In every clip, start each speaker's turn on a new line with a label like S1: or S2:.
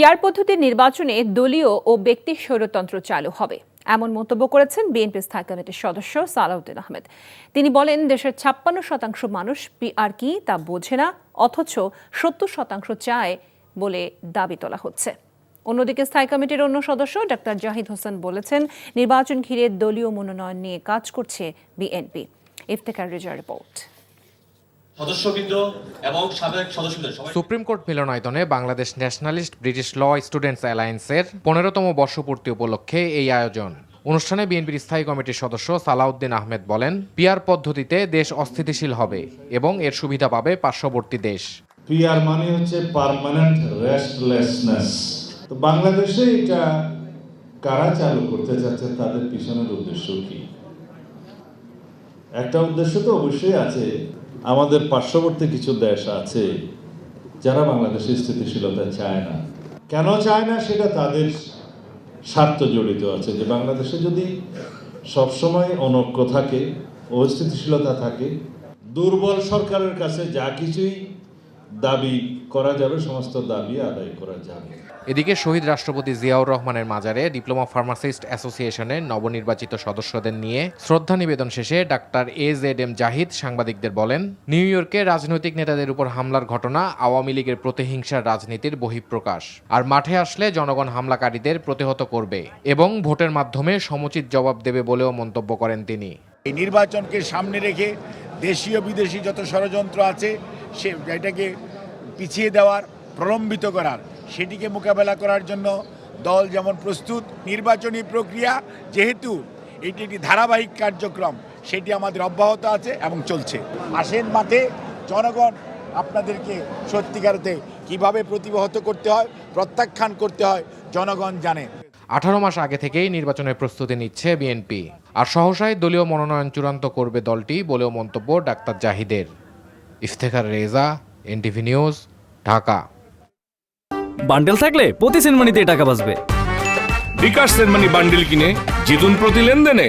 S1: Peer পদ্ধতির নির্বাচনে দলীয় ও ব্যক্তি স্বৈরতন্ত্র চালু হবে। এমন মন্তব্য করেছেন বিএনপি স্থায়ী কমিটির সদস্য সালাউদ্দিন আহমেদ। তিনি বলেন, দেশের ছাপ্পান্ন শতাংশ মানুষ পিআর কি তা বোঝে না, অথচ সত্তর শতাংশ চায় বলে দাবি তোলা হচ্ছে। অন্যদিকে স্থায়ী কমিটির অন্য সদস্য ডাক্তার জাহিদ হোসেন বলেছেন, নির্বাচন ঘিরে দলীয় মনোনয়ন নিয়ে কাজ করছে বিএনপি। ইফতেকার রেজা রিপোর্ট।
S2: সদস্যবৃন্দ এবং সাবেক সদস্যবৃন্দ
S3: সুপ্রিম কোর্ট মিলনায়তনে Bangladesh nationalist British law students অ্যালায়েন্সের পনেরোতম বর্ষপূর্তি উপলক্ষে এই আয়োজন। অনুষ্ঠানে বিএনপির স্থায়ী কমিটির সদস্য সালাউদ্দিন আহমেদ বলেন পিয়ার পদ্ধতিতে দেশ অস্থিতিশীল হবে এবং এর সুবিধা পাবে পার্শ্ববর্তী দেশ।
S4: পিআর মানে হচ্ছে পার্মানেন্ট রেস্টলেসনেস তো বাংলাদেশে এটা কারা চালু করতে চাচ্ছে তাদের পিছনের উদ্দেশ্য কি? একটা উদ্দেশ্য তো অবশ্যই আছে। আমাদের পার্শ্ববর্তী কিছু দেশ আছে যারা বাংলাদেশে স্থিতিশীলতা চায় না। কেন চায় না সেটা তাদের স্বার্থ জড়িত আছে যে বাংলাদেশে যদি সবসময় অনৈক্য থাকে, অস্থিতিশীলতা থাকে, দুর্বল সরকারের কাছে যা কিছুই দাবি করা যাবে সমস্ত দাবি আদায় করা যাবে।
S3: এদিকে শহীদ রাষ্ট্রপতি জিয়াউর রহমানের মাজারে ডিপ্লোমা ফার্মাসিস্ট অ্যাসোসিয়েশনের নবনির্বাচিত সদস্যদের নিয়ে শ্রদ্ধা নিবেদন শেষে doctor A Z M Zahid সাংবাদিকদের বলেন নিউ ইয়র্কে রাজনৈতিক নেতাদের উপর হামলার ঘটনা আওয়ামী লীগের প্রতিহিংসার রাজনীতির বহিঃপ্রকাশ আর মাঠে আসলে জনগণ হামলাকারীদের প্রতিহত করবে এবং ভোটের মাধ্যমে সমুচিত জবাব দেবে বলেও মন্তব্য করেন তিনি।
S5: এই নির্বাচনকে সামনে রেখে দেশীয় বিদেশি যত ষড়যন্ত্র আছে, সে এটাকে পিছিয়ে দেওয়ার, প্রলম্বিত করার, সেটিকে মোকাবেলা করার জন্য দল যেমন প্রস্তুত, নির্বাচনী প্রক্রিয়া যেহেতু এটি একটি ধারাবাহিক কার্যক্রম, সেটি আমাদের অব্যাহত আছে এবং চলছে। আসেন মাঠে জনগণ আপনাদেরকে সত্যিকারতে কীভাবে প্রতিহত করতে হয়, প্রত্যাখ্যান করতে হয়, জনগণ জানে।
S3: আঠারো মাস আগে থেকেই নির্বাচনের প্রস্তুতি নিচ্ছে বিএনপি। আর সহসায় দলীয় মনোনয়ন চূড়ান্ত করবে দলটি বলেও মন্তব্য doctor জাহিদের। Iftekhar Reza NTV news Dhaka.
S6: Bundle থাকলে প্রতি সেনমানিতে টাকা বাঁচবে।
S7: বিকাশ সেনমানি বান্ডেল কিনে জিতুন প্রতি লেনদেনে।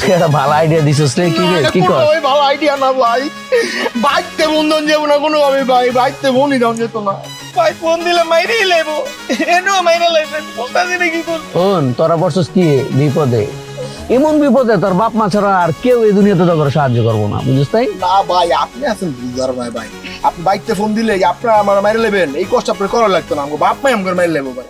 S8: তুই একটা ভালো আইডিয়া দিছিস রে কি রে কি কর?
S9: ওই ভালো আইডিয়া না ভাই। বাইকতে বন্ধন যাব না কোনো ভাবে ভাই বাইকতে বন্ধই দাম যেত না। ভাই ফোন দিলে মাইরেই লেবো। এনেও মাইরে লাইছে বলতাছি না কি করব?
S8: তোরা বসছিস কি বিপদে। এমন বিপদে তোর বাপ মা ছাড়া আর কেউ এই দুনিয়াতে তোর সাহায্য করব না বুঝিস তাই?
S9: না ভাই আপনি আছেন বুঝার ভাই ভাই। আপনি বাইকতে ফোন দিলে আপনার আমার মাইরে নেবেন এই কষ্ট আপনার করা লাগতো না আমাকে বাপ মাই আমাকে মাইরে লেবো ভাই।